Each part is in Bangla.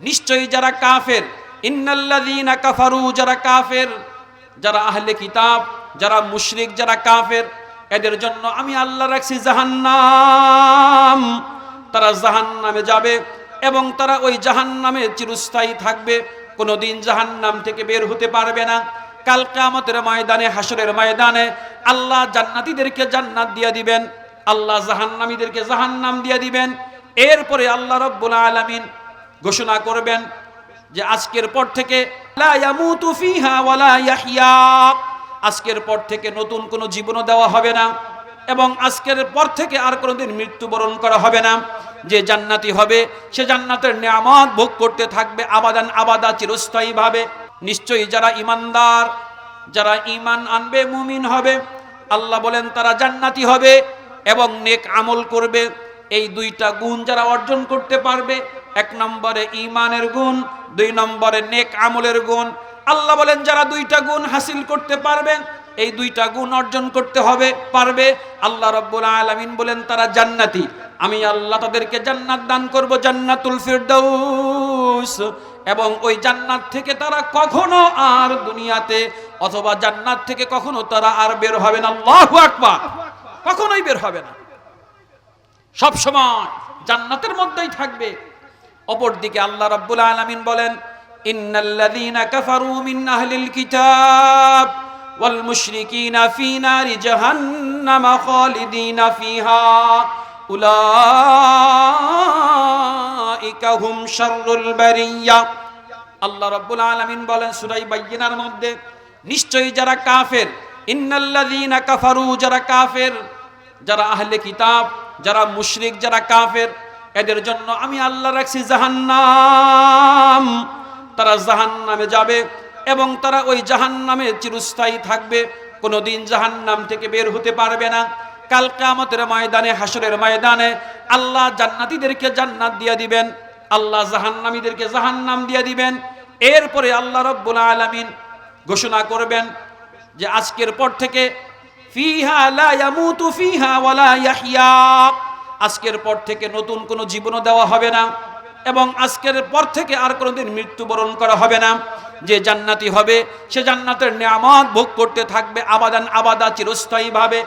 নিশ্চয়ই যারা কাফের, ইন্নাল্লাযীনা কাফারু, যারা কাফের, যারা আহলে কিতাব, যারা মুশরিক, যারা কাফের, এদের জন্য আমি আল্লাহ রাখছি জাহান্নাম। তারা জাহান্নামে যাবে এবং তারা ওই জাহান্নামে চিরস্থায়ী থাকবে। কোনোদিন জাহান্নাম থেকে বের হতে পারবে না। কাল কিয়ামতের ময়দানে হাসরের ময়দানে আল্লাহ জান্নাতীদেরকে জান্নাত দিয়ে দিবেন। আল্লাহ জাহান্নামীদেরকে জাহান্নাম দিয়ে দিবেন। এরপরে আল্লাহ রব্বুল আলামিন ঘোষণা করবেন যে আজকের পর থেকে আজকের পর থেকে নতুন কোনো জীবনও দেওয়া হবে না এবং আজকের পর থেকে আর কোনোদিন মৃত্যুবরণ করা হবে না। যে জান্নাতি হবে, সে জান্নাতের নিয়ামত ভোগ করতে থাকবে আবাদান আবাদা চিরস্থায়ীভাবে। নিশ্চয়ই যারা ইমানদার যারা ইমান আনবে, মুমিন হবে, আল্লাহ বলেন তারা জান্নাতি হবে এবং নেক আমল করবে। এই দুইটা গুণ যারা অর্জন করতে পারবে এক নম্বরে ইমানের গুণ, দুই নম্বরে নেক আমলের গুণ। আল্লাহ বলেন, যারা দুইটা গুণ হাসিল করতে পারবেন এই দুইটা গুণ অর্জন করতে হবে, পারবে। আল্লাহ রব্বুল আলামিন বলেন, তারা জান্নাতি। আমি আল্লাহ তাদেরকে জান্নাত দান করব, জান্নাতুল ফিরদাউস। এবং ওই জান্নাত থেকে তারা কখনো আর দুনিয়াতে, অথবা জান্নাত থেকে কখনো তারা আর বের হবে না। আল্লাহু আকবার। কখনোই বের হবে না। সব সময় জান্নাতের মধ্যেই থাকবে। অপরদিকে আল্লাহ রাব্বুল আলামিন বলেন, ইন্নাল্লাযীনা কাফারু মিন আহলিল কিতাব ওয়াল মুশরিকিনা ফি নারি জাহান্নাম খালিদিনা ফিহা। উলাইকা হুম শাররুল বারিয়া। আল্লাহ রাব্বুল আলামিন বলেন, সূরা বাইয়িনার মধ্যে, নিশ্চয়ই যারা কাফের, ইন্নাল্লাযীনা কাফারু, যারা কাফের, যারা আহলে কিতাব, যারা মুশরিক, যারা কাফের এদের জন্য আমি আল্লাহ রাখছি জাহান্নাম। তারা জাহান্নামে যাবে এবং তারা ওই জাহান্নামে চিরস্থায়ী থাকবে। কোনোদিন জাহান্নাম থেকে বের হতে পারবে না। কাল কিয়ামতের ময়দানে হাসরের ময়দানে আল্লাহ জান্নাতীদেরকে জান্নাত দিয়ে দিবেন। আল্লাহ জাহান্নামীদেরকে জাহান্নাম দিয়ে দিবেন। এরপরে আল্লাহ রব্বুল আলামিন ঘোষণা করবেন যে আজকের পর থেকে ফিহা ফিহা ওয়ালা ইয়াহইয়া। আজকের পর থেকে নতুন কোনো জীবনও দেওয়া হবে না এবং আজকের পর থেকে আর কোনোদিন মৃত্যুবরণ করা হবে না। যে জান্নাতি হবে, সে জান্নাতের নিয়ামত ভোগ করতে থাকবে আবাদান আবাদা চিরস্থায়ীভাবে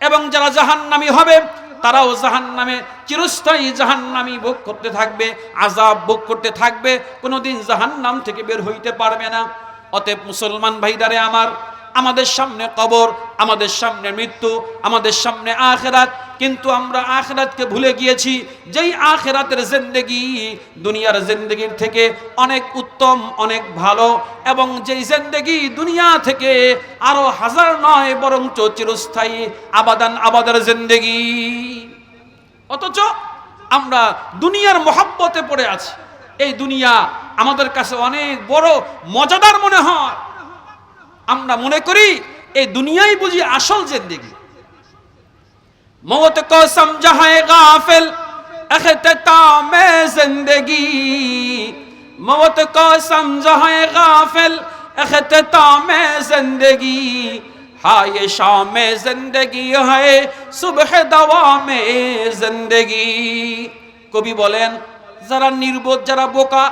এবং যারা জাহান্নামী হবে, তারাও জাহান্নামে চিরস্থায়ী জাহান্নামী ভোগ করতে থাকবে আজাব ভোগ করতে থাকবে। কোনোদিন জাহান্নাম থেকে বের হইতে পারবে না। অতএব মুসলমান ভাইদারে আমার আমাদের সামনে কবর, আমাদের সামনে মৃত্যু, আমাদের সামনে আখেরাত। কিন্তু আমরা আখেরাতকে ভুলে গিয়েছি, যেই আখেরাতের জিন্দেগি দুনিয়ার জিন্দেগির থেকে অনেক উত্তম, অনেক ভালো এবং যেই জিন্দেগি দুনিয়া থেকে আরও হাজার নয় বরং চিরস্থায়ী, আবাদান আবাদের জিন্দেগি। অথচ আমরা দুনিয়ার মহাব্বতে পড়ে আছি। এই দুনিয়া আমাদের কাছে অনেক বড়, মজাদার মনে হয়। আমরা মনে করি এই দুনিয়াই বুঝি আসল জিন্দগি মৌত কো সমঝায় গাফিল اختتام زندگی موت کو سمجھائے غافل اختتام زندگی ہائے شام زندگی ہے দাওয়া মে زندگি কবি বলেন, যারা নির্বোধ, যারা বোকা,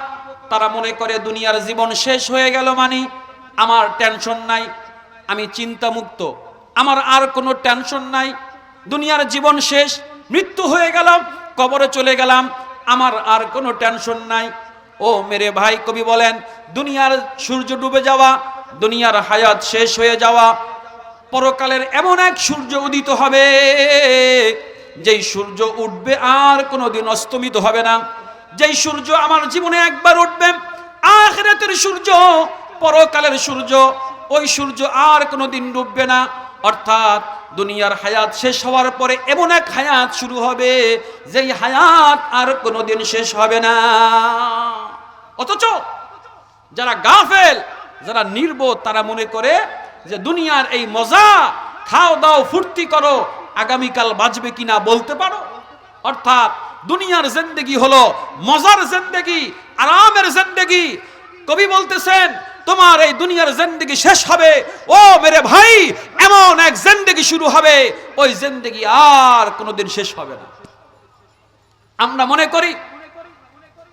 তারা মনে করে দুনিয়ার জীবন শেষ হয়ে গেল মানে আমার টেনশন নাই, আমি চিন্তামুক্ত। আমার আর কোনো টেনশন নাই। দুনিয়ার জীবন শেষ, মৃত্যু হয়ে গেলাম, কবরে চলে গেলাম, আমার আর কোনো টেনশন নাই। ও মেরে ভাই, কবি বলেন, দুনিয়ার সূর্য ডুবে যাওয়া, দুনিয়ার হায়াত শেষ হয়ে যাওয়া, পরকালের এমন এক সূর্য উদিত হবে, যেই সূর্য উঠবে আর কোনোদিন অস্তমিত হবে না। যেই সূর্য আমার জীবনে একবার উঠবে, আখরাতের সূর্য পরকালের সূর্য, ওই সূর্য আর কোনোদিন ডুববে না। অর্থাৎ দুনিয়ার হায়াত শেষ হওয়ার পরে এমন এক হায়াত শুরু হবে, যেই হায়াত আর কোনোদিন শেষ হবে না। অথচ যারা গাফেল, যারা নির্বোধ, তারা মনে করে যে দুনিয়ার এই মজা, খাও দাও, ফুর্তি করো, আগামীকাল বাঁচবে কিনা বলতে পারো। অর্থাৎ দুনিয়ার জিন্দেগি হলো মজার জিন্দেগি, আরামের জিন্দেগি। কবি বলতেছেন তোমার এই দুনিয়ার জিন্দেগি শেষ হবে। ও মেরে ভাই, এমন এক জিন্দেগি শুরু হবে, ওই জিন্দেগি আর কোনোদিন শেষ হবে না। আমরা মনে করি,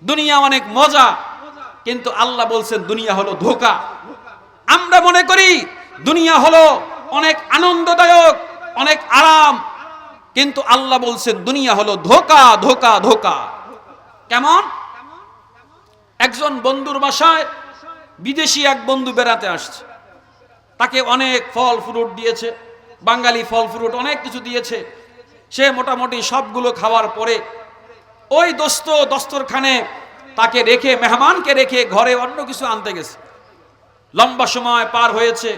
দুনিয়া অনেক মজা, কিন্তু আল্লাহ বলছেন দুনিয়া হলো ধোকা। আমরা মনে করি, দুনিয়া হলো অনেক আনন্দদায়ক, অনেক আরাম, কিন্তু আল্লাহ বলছেন দুনিয়া হলো ধোকা ধোকা ধোকা। কেমন? একজন বন্ধুর বাসায় বিদেশি এক বন্ধু বেড়াতে আসছে। তাকে অনেক ফল ফ্রুট দিয়েছে, বাঙালি ফল ফ্রুট অনেক কিছু দিয়েছে। সে মোটামুটি সবগুলো খাওয়ার পরে ওই দোস্ত দস্তরখানে তাকে রেখে, মেহমানকে রেখে ঘরে অন্য কিছু আনতে গেছে। লম্বা সময় পার হয়েছে।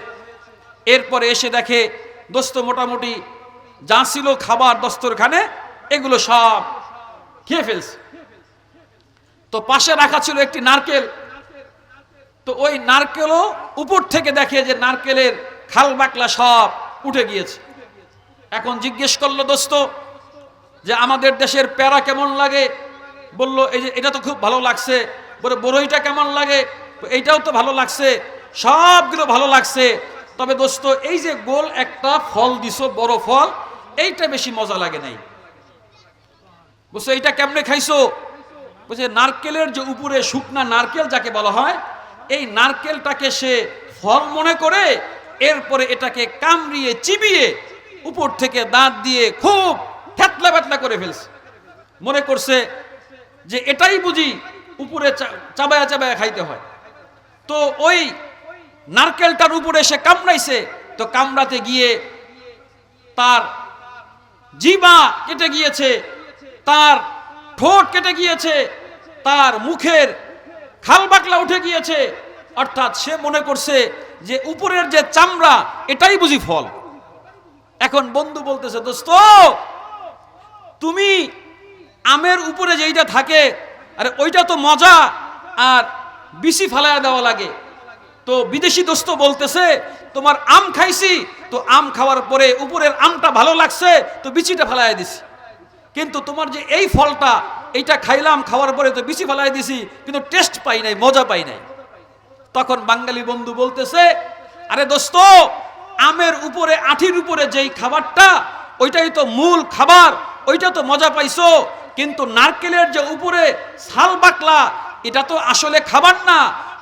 এরপরে এসে দেখে দোস্ত মোটামুটি যা ছিল খাবার দস্তরখানে, এগুলো সব খেয়ে ফেলছে। তো পাশে রাখা ছিল একটি নারকেল। তো ওই নারকেলও উপর থেকে দেখে যে নারকেলের খাল বাকলা সব উঠে গিয়েছে। এখন জিজ্ঞেস করল, দোস্ত, যে আমাদের দেশের প্যারা কেমন লাগে? বলল, এই যে, এটা তো খুব ভালো লাগছে। বলে বড়ইটা কেমন লাগে? এইটাও তো ভালো লাগছে, সবগুলো ভালো লাগছে। তবে দোস্ত, এই যে গোল একটা ফল দিছো, বড় ফল, এইটা বেশি মজা লাগে নাই। বলছো, এইটা কেমনে খাইছো? বলছে, নারকেলের যে উপরে শুকনা নারকেল যাকে বলা হয় এই নারকেলটাকে সে ফল মনে করে, এরপরে এটাকে কামড়িয়ে, চিবিয়ে উপর থেকে দাঁত দিয়ে খুব থ্যাতলা ব্যাতলা করে ফেলছে। মনে করছে যে এটাই বুঝি উপরে চাবায়া চাবায়া খাইতে হয়। তো ওই নারকেলটার উপরে সে কামড়াইছে, তো কামড়াতে গিয়ে তার জিবা কেটে গিয়েছে, তার ঠোঁট কেটে গিয়েছে, তার মুখের খাল বাকলা উঠে গিয়েছে। অর্থাৎ সে মনে করছে যে উপরের যে চামড়া, এটাই বুঝি ফল। এখন বন্ধু বলতেছে, দোস্ত, তুমি আমের উপরে যেইটা থাকে, আরে ওইটা তো মজা, আর বিসি ফালায়া দেওয়া লাগে। তো বিদেশি দোস্ত বলতেছে, তোমার আম খাইছি, তো আম খাওয়ার পরে উপরের আমটা ভালো লাগছে, তো বিচিটা ফালাইয়া দিছি। কিন্তু তোমার যে এই ফলটা এইটা খাইলাম, খাওয়ার পরে তো বিচি ফেলাই দিছি, কিন্তু টেস্ট পাই নাই, মজা পাই নাই। তখন বাঙালি বন্ধু বলতেছে, আরে দোস্ত, আমের উপরে, আঠির উপরে যেই খাবারটা, ওইটাই তো মূল খাবার, ওইটা তো মজা পাইছো, কিন্তু নারকেলের যে উপরে ছাল বাকলা, এটা তো আসলে খাবার না।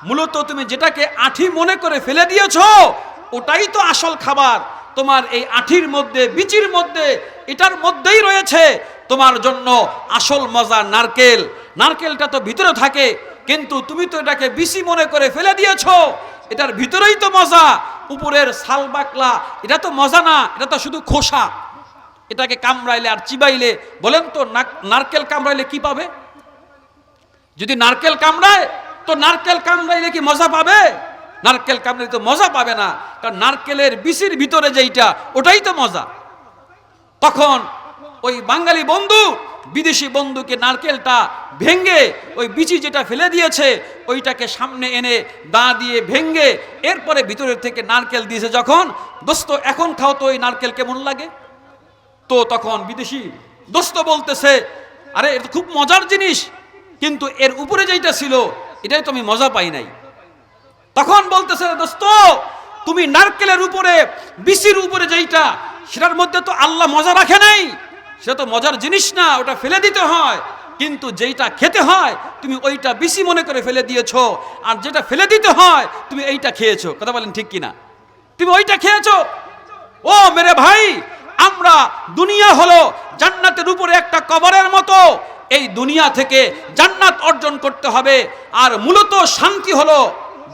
মূলত তুমি যেটাকে আঠি মনে করে ফেলে দিয়েছ, ওটাই তো আসল খাবার। তোমার এই আঠির মধ্যে, বিচির মধ্যে, এটার মধ্যেই রয়েছে তোমার জন্য আসল মজা নারকেল। নারকেলটা তো ভিতরে থাকে, কিন্তু তুমি তো এটাকে বিসি মনে করে ফেলে দিয়েছ। এটার ভিতরেই তো মজা, উপরের সাল বাকলা, এটা তো মজা না, এটা তো শুধু খোসা। এটাকে কামড়াইলে আর চিবাইলে, বলেন তো নারকেল কামড়াইলে কি পাবে? যদি নারকেল কামড়ায়, তো নারকেল কামড়াইলে কি মজা পাবে? নারকেল কামড়ে তো মজা পাবে না, কারণ নারকেলের বিচির ভিতরে যেইটা ওটাই তো মজা। তখন ওই বাঙালি বন্ধু, বিদেশি বন্ধুকে নারকেলটা ভেঙ্গে ওই বিচি যেটা ফেলে দিয়েছে, ওইটাকে সামনে এনে দা দিয়ে ভেঙ্গে এরপরে ভিতরের থেকে নারকেল দিয়েছে। যখন, দোস্ত, এখন খাও তো ওই নারকেল কেমন লাগে? তো তখন বিদেশি দোস্ত বলতেছে, আরে, এটা খুব মজার জিনিস, কিন্তু এর উপরে যেইটা ছিল, এটাই তো আমি মজা পাই নাই। তখন বলতেছে, দোস্ত, তুমি নারকেলের উপরে, বিচির উপরে যেইটা, সেটার মধ্যে তো আল্লাহ মজা রাখে নাই। সেটা তো মজার জিনিস না, ওটা ফেলে দিতে হয়। কিন্তু যেইটা খেতে হয়, তুমি ওইটা বিচি মনে করে ফেলে দিয়েছ। আর যেটা ফেলে দিতে হয়, তুমি এইটা খেয়েছো। কথা বলেন ঠিক কিনা? তুমি ওইটা খেয়েছো? ও মেরে ভাই, আমরা দুনিয়া হলো জান্নাতের উপরে একটা কবরের মতো। এই দুনিয়া থেকে জান্নাত অর্জন করতে হবে। আর মূলত শান্তি হলো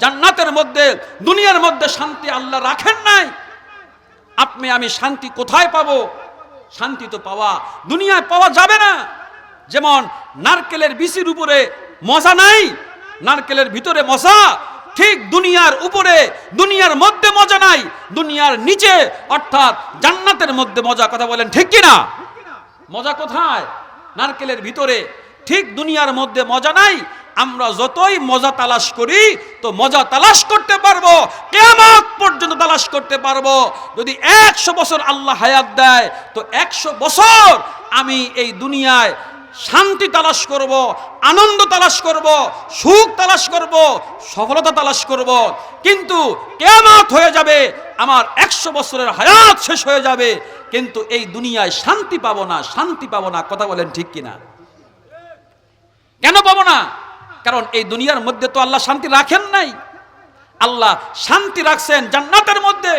জান্নাতের মধ্যে, দুনিয়ার মধ্যে শান্তি আল্লাহ রাখেন নাই। আপনি, আমি শান্তি কোথায় পাবো? শান্তি তো পাওয়া, দুনিয়ায় পাওয়া যাবে না। যেমন নারকেলের বিচির উপরে মজা নাই, নারকেলের ভিতরে মজা ঠিক দুনিয়ার উপরে, দুনিয়ার মধ্যে মজা নাই, দুনিয়ার নিচে, অর্থাৎ জান্নাতের মধ্যে মজা, কথা বলেন ঠিক কিনা? মজা কোথায়? নারকেলের ভিতরে, ঠিক দুনিয়ার মধ্যে মজা নাই আমরা যতই মজা তালাশ করি, তো মজা তালাশ করতে পারব কেমন পর্যন্ত তালাশ করতে পারব। যদি একশো বছর আল্লাহ হায়াত দেয়, তো একশো বছর আমি এই দুনিয়ায় শান্তি তালাশ করব, আনন্দ তালাশ করব, সুখ তালাশ করব, সফলতা তালাশ করব। কিন্তু কেমত হয়ে যাবে, আমার একশো বছরের হায়াত শেষ হয়ে যাবে, কিন্তু এই দুনিয়ায় শান্তি পাবো না, শান্তি পাবো না। কথা বলেন ঠিক কিনা? কেন পাবো না? কারণ এই দুনিয়ার মধ্যে তো আল্লাহ শান্তি রাখেন নাই। আল্লাহ শান্তি রাখছেন জান্নাতের মধ্যে।